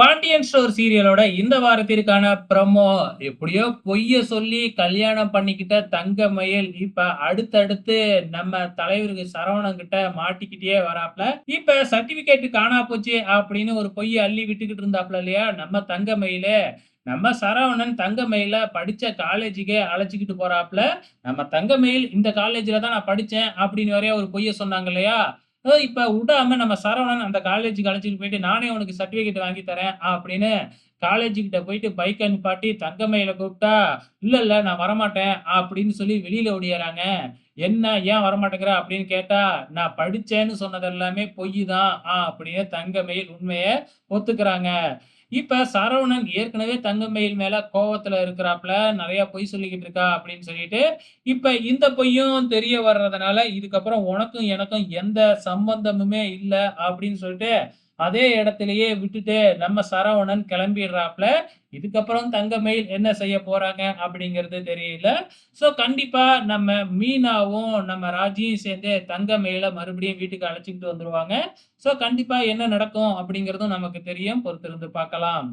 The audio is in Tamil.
பாண்டியன் ஸ்டோர் சீரியலோட இந்த வாரத்திற்கான ப்ரமோ எப்படியோ பொய்ய சொல்லி கல்யாணம் பண்ணிக்கிட்ட தங்க மயில் இப்ப அடுத்தடுத்து நம்ம தலைவருக்கு சரவணன் கிட்ட மாட்டிக்கிட்டே வராப்ல. இப்ப சர்டிபிகேட் காணா போச்சு அப்படின்னு ஒரு பொய்ய அள்ளி விட்டுக்கிட்டு இருந்தாப்ல இல்லையா? நம்ம தங்கமயிலே. நம்ம சரவணன் தங்கமயில படிச்ச காலேஜுக்கே அழைச்சிக்கிட்டு போறாப்ல. நம்ம தங்கமயில் இந்த காலேஜ்ல தான் நான் படிச்சேன் அப்படின்னு வரைய ஒரு பொய்ய சொன்னாங்க இல்லையா? இப்ப விடாம நம்ம சரவணன் அந்த காலேஜுக்கு அழைச்சிட்டு போயிட்டு, நானே உனக்கு சர்டிபிகேட் வாங்கி தரேன் அப்படின்னு காலேஜுக்கிட்ட போயிட்டு பைக் நிப்பாட்டி தங்கமயில கூப்பிட்டா, "இல்ல, இல்ல நான் வரமாட்டேன்" அப்படின்னு சொல்லி வெளியில ஓடியறாங்க. "என்ன ஏன் வரமாட்டேங்கிற?" அப்படின்னு கேட்டா, "நான் படிச்சேன்னு சொன்னது எல்லாமே பொய் தான்" அப்படின்னு தங்கமயில் உண்மைய ஒத்துக்கிறாங்க. இப்ப சரவணன் ஏற்கனவே தங்கமயில் மேல கோவத்துல இருக்கிறாப்ல. நிறைய பொய் சொல்லிக்கிட்டு இருக்கா அப்படின்னு சொல்லிட்டு, இப்ப இந்த பொய்யும் தெரிய வர்றதுனால, "இதுக்கப்புறம் உனக்கும் எனக்கும் எந்த சம்பந்தமுமே இல்லை அப்படின்னு சொல்லிட்டு, அதே இடத்திலேயே விட்டுட்டு நம்ம சரவணன் கிளம்பிடுறாப்ல. இதுக்கப்புறம் தங்கமயில் என்ன செய்ய போறாங்க அப்படிங்கிறது தெரியல. ஸோ கண்டிப்பா நம்ம மீனாவும், நம்ம ராஜியும் சேர்ந்து தங்கமயில மறுபடியும் வீட்டுக்கு அழைச்சிக்கிட்டு வந்துருவாங்க. ஸோ கண்டிப்பா என்ன நடக்கும் அப்படிங்கிறதும் நமக்கு தெரியும். பொறுத்திருந்து பார்க்கலாம்.